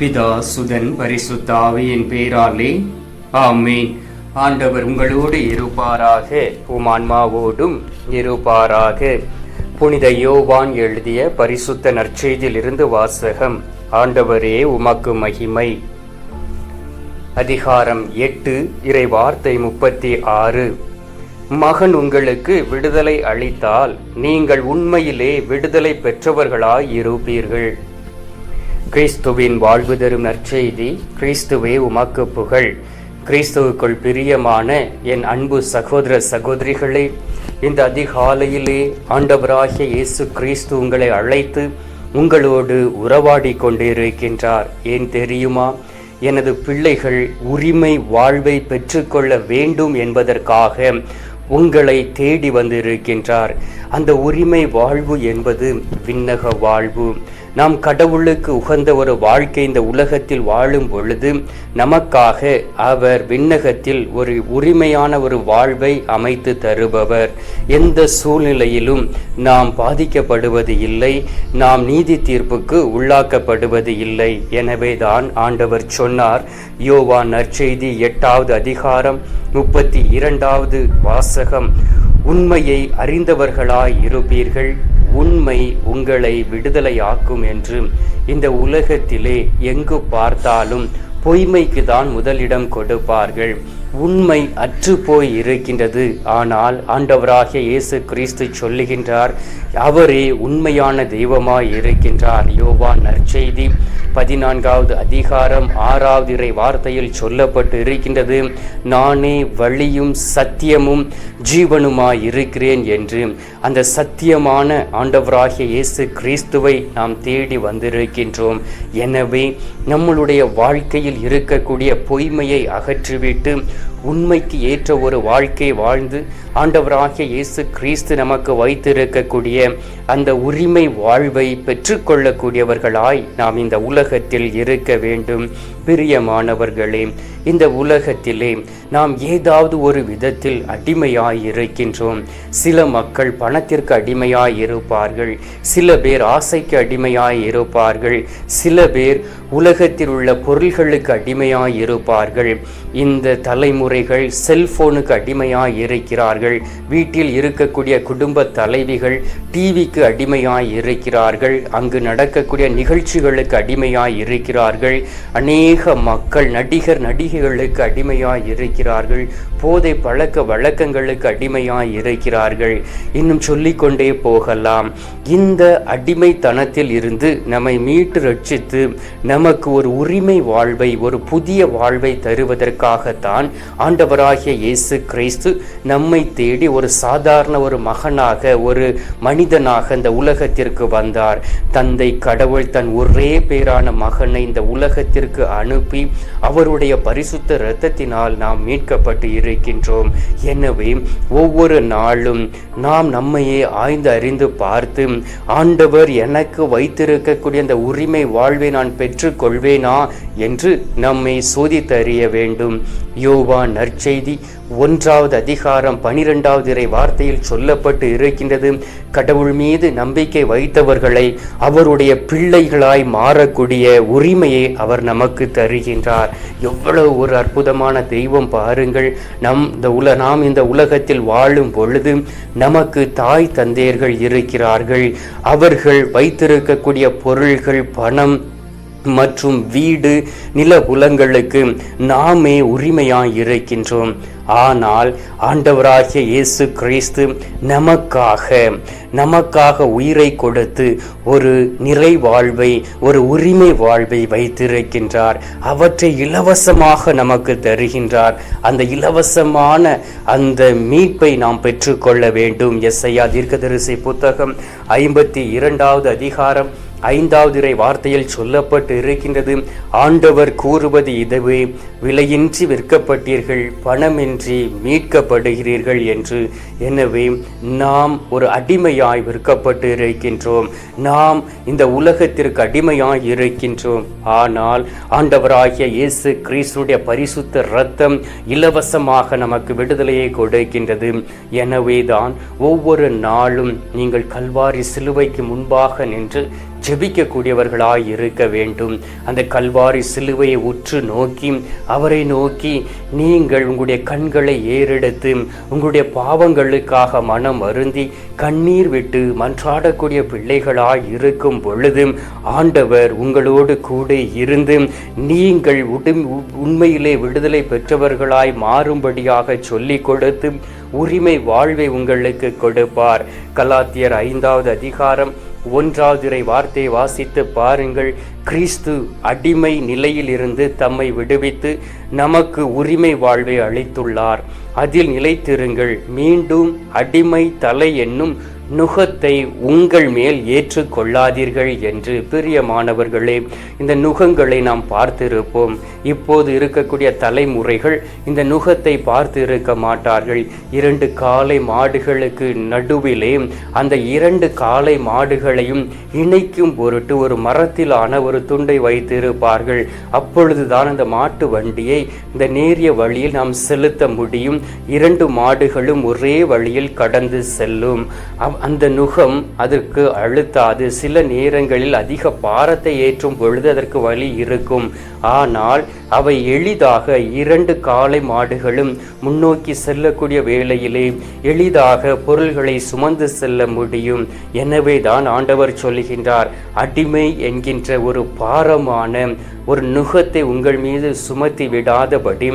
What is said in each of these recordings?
பிதா சுதன் பரிசுத்தாவியின் பேராலே. ஆமேன். ஆண்டவர் உங்களோடு இருப்பாராக. உமான்மாவோடும் இருப்பாராக. புனித யோவான் எழுதிய பரிசுத்த நற்செய்தியிலிருந்து வாசகம். ஆண்டவரே உமக்கு மகிமை. அதிகாரம் எட்டு இறை வார்த்தை முப்பத்தி ஆறு. மகன் உங்களுக்கு விடுதலை அளித்தால் நீங்கள் உண்மையிலே விடுதலை பெற்றவர்களாய் இருப்பீர்கள். கிறிஸ்துவின் வாழ்வு தரும் நற்செய்தி கிறிஸ்துவே உமக்கு புகழ். கிறிஸ்துவுக்குள் பிரியமான என் அன்பு சகோதர சகோதரிகளே இந்த அதிகாலையிலே ஆண்டவராகிய இயேசு கிறிஸ்து உங்களை அழைத்து உங்களோடு உறவாடி கொண்டிருக்கின்றார். ஏன் தெரியுமா? எனது பிள்ளைகள் உரிமை வாழ்வை பெற்றுக்கொள்ள வேண்டும் என்பதற்காக உங்களை தேடி வந்திருக்கின்றார். அந்த உரிமை வாழ்வு என்பது விண்ணக வாழ்வு. நாம் கடவுளுக்கு உகந்த ஒரு வாழ்க்கை இந்த உலகத்தில் வாழும் பொழுது நமக்காக அவர் விண்ணகத்தில் ஒரு உரிமையான ஒரு வாழ்வை அமைத்து தருபவர். எந்த சூழ்நிலையிலும் நாம் பாதிக்கப்படுவது இல்லை நாம் நீதி தீர்ப்புக்கு உள்ளாக்கப்படுவது இல்லை. எனவேதான் ஆண்டவர் சொன்னார் யோவா நற்செய்தி எட்டாவது அதிகாரம் முப்பத்தி இரண்டாவது வாசகம் உண்மையை அறிந்தவர்களாய் இருப்பீர்கள். உண்மை உங்களை விடுதலையாக்கும் என்று இந்த உலகத்திலே எங்கு பார்த்தாலும் பொய்மைக்கு தான் முதலிடம் கொடுப்பார்கள். உண்மை அற்று போய் இருக்கின்றது. ஆனால் ஆண்டவராகிய இயேசு கிறிஸ்து சொல்லுகின்றார் அவரே உண்மையான தெய்வமாய் இருக்கின்றார். யோவான் நற்செய்தி பதினான்காவது அதிகாரம் ஆறாவது இறை வார்த்தையில் சொல்லப்பட்டு இருக்கின்றது நானே வழியும் சத்தியமும் ஜீவனுமாய் இருக்கிறேன் என்று. அந்த சத்தியமான ஆண்டவராகிய இயேசு கிறிஸ்துவை நாம் தேடி வந்திருக்கின்றோம். எனவே நம்மளுடைய வாழ்க்கையில் இருக்கக்கூடிய பொய்மையை அகற்றிவிட்டு உண்மைக்கு ஏற்ற ஒரு வாழ்க்கை வாழ்ந்து ஆண்டவராகிய இயேசு கிறிஸ்து நமக்கு வைத்திருக்கக்கூடிய அந்த உரிமை வாழ்வை பெற்றுக்கொள்ளக்கூடியவர்களாய் நாம் இந்த உலகத்தில் இருக்க வேண்டும். பிரியமானவர்களே இந்த உலகத்திலே நாம் ஏதாவது ஒரு விதத்தில் அடிமையாய் இருக்கின்றோம் சில மக்கள் பணத்திற்கு அடிமையாய் இருப்பார்கள் சில பேர் ஆசைக்கு அடிமையாய் இருப்பார்கள் சில பேர் உலகத்தில் உள்ள பொருள்களுக்கு அடிமையாய் இருப்பார்கள் இந்த தலைமுறைகள் செல்போனுக்கு அடிமையாய் இருக்கிறார்கள் வீட்டில் இருக்கக்கூடிய குடும்ப தலைவிகள் டிவிக்கு அடிமையாய் இருக்கிறார்கள் அங்கு நடக்கக்கூடிய நிகழ்ச்சிகளுக்கு அடிமையாய் இருக்கிறார்கள் அநேக மக்கள் நடிகர் செய்கைகளுக்கு அடிமையாய் இருக்கிறார்கள் போதை பழக்க வழக்கங்களுக்கு அடிமையாய் இருக்கிறார்கள் இன்னும் சொல்லிக்கொண்டே போகலாம். இந்த அடிமைத்தனத்தில் இருந்து நம்மை மீட்டு ரட்சித்து நமக்கு ஒரு உரிமை வாழ்வை ஒரு புதிய வாழ்வை தருவதற்காகத்தான் ஆண்டவராகிய இயேசு கிறிஸ்து நம்மை தேடி ஒரு சாதாரண ஒரு மகனாக ஒரு மனிதனாக இந்த உலகத்திற்கு வந்தார். தந்தை கடவுள் தன் ஒரே பேரான மகனை இந்த உலகத்திற்கு அனுப்பி அவருடைய பரிசு பரிசுத்த இரத்தத்தினால் நாம் மீட்கப்பட்டு இருக்கின்றோம். எனவே ஒவ்வொரு நாளும் நாம் நம்மையே ஆய்ந்து அறிந்து பார்த்து ஆண்டவர் எனக்கு வைத்திருக்கக்கூடிய அந்த உரிமை வாழ்வை நான் பெற்றுக்கொள்வேனா என்று நம்மை சோதித்தறிய வேண்டும். யோவா நற்செய்தி ஒன்றாவது அதிகாரம் பனிரெண்டாவது இறை வார்த்தையில் சொல்லப்பட்டு இருக்கின்றது. கடவுள் மீது நம்பிக்கை வைத்தவர்களை அவருடைய பிள்ளைகளாய் மாறக்கூடிய உரிமையை அவர் நமக்கு தருகின்றார். எவ்வளவு ஒரு அற்புதமான தெய்வம் பாருங்கள். நம் இந்த உல நாம் இந்த உலகத்தில் வாழும் பொழுது நமக்கு தாய் தந்தையர்கள் இருக்கிறார்கள். அவர்கள் வைத்திருக்கக்கூடிய பொருள்கள் பணம் மற்றும் வீடு நில புலங்களுக்கு நாமே உரிமையாய் இருக்கின்றோம் ஆனால் ஆண்டவராகிய இயேசு கிறிஸ்து நமக்காக நமக்காக உயிரை கொடுத்து ஒரு நிறை வாழ்வை ஒரு உரிமை வாழ்வை வைத்திருக்கின்றார். அவற்றை இலவசமாக நமக்கு தருகின்றார். அந்த இலவசமான அந்த மீட்பை நாம் பெற்றுக்கொள்ள வேண்டும். எஸ்ஐயா தீர்க்கதரிசி புத்தகம் ஐம்பத்தி இரண்டாவது அதிகாரம் ஐந்தாவது இறை வார்த்தையில் சொல்லப்பட்டு இருக்கின்றது ஆண்டவர் கூறுவது இதுவே விலையின்றி விற்கப்பட்டீர்கள் பணமின்றி மீட்கப்படுகிறீர்கள் என்று. எனவே நாம் ஒரு அடிமையாய் விற்கப்பட்டு இருக்கின்றோம் நாம் இந்த உலகத்திற்கு அடிமையாய் இருக்கின்றோம். ஆனால் ஆண்டவராகிய இயேசு கிறிஸ்துடைய பரிசுத்த இரத்தம் இலவசமாக நமக்கு விடுதலையை கொடுக்கின்றது. எனவேதான் ஒவ்வொரு நாளும் நீங்கள் கல்வாரி சிலுவைக்கு முன்பாக நின்று ஜெபிக்கக்கூடியவர்களாய் இருக்க வேண்டும். அந்த கல்வாரி சிலுவையை உற்று நோக்கி அவரை நோக்கி நீங்கள் உங்களுடைய கண்களை ஏறெடுத்து உங்களுடைய பாவங்களுக்காக மனம் அருந்தி கண்ணீர் விட்டு மன்றாடக்கூடிய பிள்ளைகளாய் இருக்கும் பொழுது ஆண்டவர் உங்களோடு கூட இருந்து நீங்கள் உடும் உண்மையிலே விடுதலை பெற்றவர்களாய் மாறும்படியாக சொல்லிக் கொடுத்து உரிமை வாழ்வை உங்களுக்கு கொடுப்பார். கலாத்தியர் ஐந்தாவது அதிகாரம் ஒன்றாவது வார்த்தையை வாசித்து பாருங்கள். கிறிஸ்து அடிமை நிலையில் இருந்து தம்மை விடுவித்து நமக்கு உரிமை வாழ்வை அளித்துள்ளார். அதில் நிலைத்திருங்கள். மீண்டும் அடிமை தலை என்னும் நுகத்தை உங்கள் மேல் ஏற்றுக்கொள்ளாதீர்கள் என்று பிரியமானவர்களே இந்த நுகங்களை நாம் பார்த்திருப்போம். இப்போது இருக்கக்கூடிய தலைமுறைகள் இந்த நுகத்தை பார்த்து இருக்க மாட்டார்கள். இரண்டு காலை மாடுகளுக்கு நடுவிலே அந்த இரண்டு காளை மாடுகளையும் இணைக்கும் பொருட்டு ஒரு மரத்திலான ஒரு துண்டை வைத்திருப்பார்கள். அப்பொழுதுதான் அந்த மாட்டு வண்டியை இந்த நேரிய வழியில் நாம் செலுத்த முடியும். இரண்டு மாடுகளும் ஒரே வழியில் கடந்து செல்லும். அந்த நுகம் அதற்கு அழுத்தாது. சில நேரங்களில் அதிக பாரத்தை ஏற்றும் பொழுது அதற்கு வழி இருக்கும். ஆனால் அவை எளிதாக இரண்டு காலை மாடுகளும் முன்னோக்கி செல்லக்கூடிய வேளையிலே எளிதாக பொருள்களை சுமந்து செல்ல முடியும். எனவே தான் ஆண்டவர் சொல்லுகின்றார் அடிமை என்கின்ற ஒரு பாரமான ஒரு நுகத்தை உங்கள் மீது சுமத்தி விடாதபடி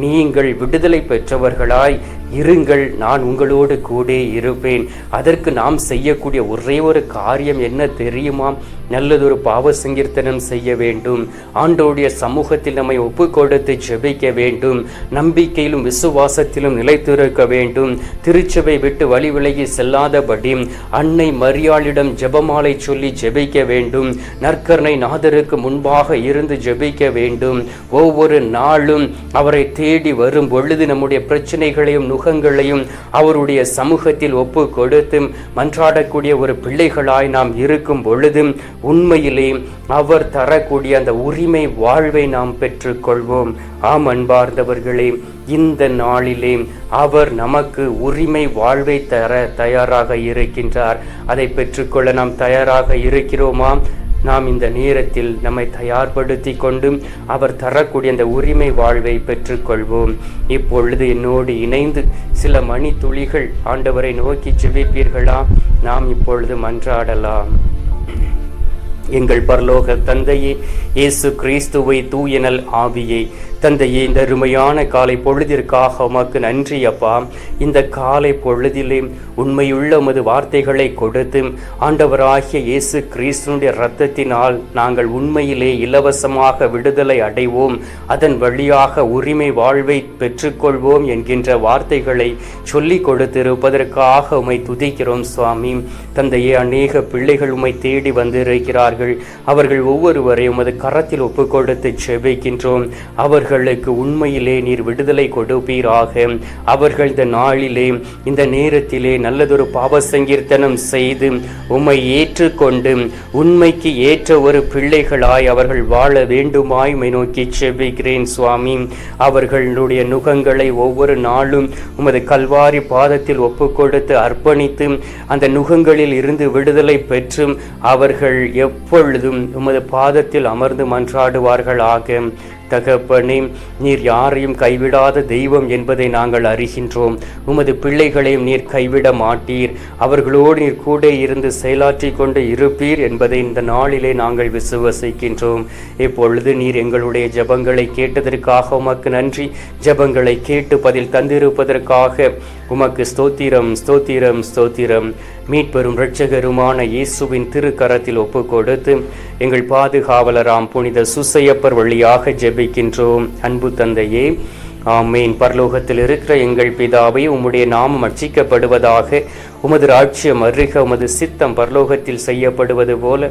நீங்கள் விடுதலை பெற்றவர்களாய் இருங்கள் நான் உங்களோடு கூட இருப்பேன். அதற்கு நாம் செய்யக்கூடிய ஒரே ஒரு காரியம் என்ன தெரியுமா? நல்லதொரு பாவ சங்கீர்த்தனம் செய்ய வேண்டும். ஆண்டோடைய சமூகத்தில் நம்மை ஒப்பு கொடுத்து ஜெபிக்க வேண்டும். நம்பிக்கையிலும் விசுவாசத்திலும் நிலைத்திருக்க வேண்டும். திருச்சபை விட்டு வழி விலகி செல்லாதபடி அன்னை மரியாளிடம் ஜெபமாலை சொல்லி ஜெபிக்க வேண்டும். நற்கருணை நாதருக்கு முன்பாக இருந்து ஜெபிக்க வேண்டும். ஒவ்வொரு நாளும் அவரை தேடி வரும் பொழுது நம்முடைய பிரச்சனைகளையும் நுகங்களையும் அவருடைய சமூகத்தில் ஒப்பு கொடுத்து மன்றாடக்கூடிய ஒரு பிள்ளைகளாய் நாம் இருக்கும் பொழுது உண்மையிலே அவர் தரக்கூடிய அந்த உரிமை வாழ்வை நாம் பெற்றுக்கொள்வோம். ஆம் அன்பார்ந்தவர்களே இந்த நாளிலே அவர் நமக்கு உரிமை வாழ்வை தர தயாராக இருக்கின்றார். அதை பெற்றுக்கொள்ள நாம் தயாராக இருக்கிறோமா? நாம் இந்த நேரத்தில் நம்மை தயார்படுத்தி கொண்டு அவர் தரக்கூடிய அந்த உரிமை வாழ்வை பெற்றுக்கொள்வோம். இப்பொழுது என்னோடு இணைந்து சில மணி துளிகள் ஆண்டவரை நோக்கி ஜெபிப்பீர்களா நாம் இப்பொழுது மன்றாடலாம். எங்கள் பரலோக தந்தையே இயேசு கிறிஸ்துவை தூயனல் ஆவியை தந்தையே இந்த அருமையான காலை பொழுதிற்காக உமக்கு நன்றி அப்பா. இந்த காலை பொழுதிலே உண்மையுள்ள உமது வார்த்தைகளை கொடுத்து ஆண்டவராகிய இயேசு கிறிஸ்துனுடைய இரத்தத்தினால் நாங்கள் உண்மையிலே இலவசமாக விடுதலை அடைவோம். அதன் வழியாக உரிமை வாழ்வை பெற்றுக்கொள்வோம் என்கின்ற வார்த்தைகளை சொல்லிக் கொடுத்திருப்பதற்காக உமை துதிக்கிறோம் சுவாமி. தந்தையே அநேக பிள்ளைகள் உமை தேடி வந்திருக்கிறார்கள். அவர்கள் ஒவ்வொருவரையும் உமது கரத்தில் ஒப்புக்கொடுத்து கொடுத்து செபிக்கின்றோம் அவர்களுக்கு உண்மையிலே நீர் விடுதலை கொடுப்பீராக. அவர்கள் இந்த நாளிலே இந்த நேரத்திலே நல்லதொரு பாவ சங்கீர்த்தனம் செய்து உம்மை ஏற்றுக்கொண்டு உண்மைக்கு ஏற்ற ஒரு பிள்ளைகளாய் அவர்கள் வாழ வேண்டுமாய் மை நோக்கி செபிக்கிறேன் சுவாமி. அவர்களுடைய நுகங்களை ஒவ்வொரு நாளும் உமது கல்வாரி பாதத்தில் ஒப்பு கொடுத்து அர்ப்பணித்து அந்த நுகங்களில் இருந்து விடுதலை பெற்று அவர்கள் எப்பொழுதும் உமது பாதத்தில் அமர்ந்து மன்றாடுவார்களாக. தகப்பனே நீர் யாரையும் கைவிடாத தெய்வம் என்பதை நாங்கள் அறிகின்றோம். உமது பிள்ளைகளையும் நீர் கைவிட மாட்டீர். அவர்களோடு நீர் கூட இருந்து செயலாற்றி கொண்டு இருப்பீர் என்பதை இந்த நாளிலே நாங்கள் விசுவசிக்கின்றோம். இப்பொழுது நீர் எங்களுடைய ஜெபங்களை கேட்டதற்காக உமக்கு நன்றி. ஜெபங்களை கேட்டு பதில் தந்திருப்பதற்காக உமக்கு ஸ்தோத்திரம் ஸ்தோத்திரம் ஸ்தோத்திரம். மீட்பெரும் இரட்சகருமான இயேசுவின் திருக்கரத்தில் ஒப்பு கொடுத்து எங்கள் பாதுகாவலராம் புனித சுசையப்பர் வழியாக ஜெபிக்கின்றோம். அன்பு தந்தையே ஆமீன். பரலோகத்தில் இருக்கிற எங்கள் பிதாவை உம்முடைய நாமம் அர்ச்சிக்கப்படுவதாக உமது ராட்சியம் அருக உமது சித்தம் பரலோகத்தில் செய்யப்படுவது போல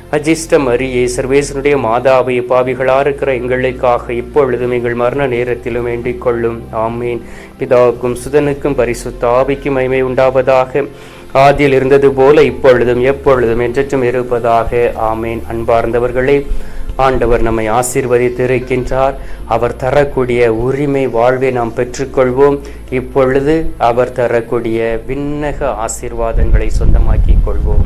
அஜிஷ்ட மரியே சர்வேசனுடைய மாதாவை பாவிகளா இருக்கிற எங்களுக்காக இப்பொழுதும் எங்கள் மரண நேரத்திலும் வேண்டிக் கொள்ளும். ஆமீன். பிதாவுக்கும் சுதனுக்கும் பரிசுத்த ஆவிக்கும் மைமை உண்டாவதாக. ஆதியில் இருந்தது போல இப்பொழுதும் எப்பொழுதும் என்றென்றும் இருப்பதாக. ஆமேன். அன்பார்ந்தவர்களே ஆண்டவர் நம்மை ஆசீர்வதித்து இருக்கின்றார் அவர் தரக்கூடிய உரிமை வாழ்வை நாம் பெற்றுக்கொள்வோம். இப்பொழுது அவர் தரக்கூடிய விண்ணக ஆசீர்வாதங்களை சொந்தமாக்கிக் கொள்வோம்.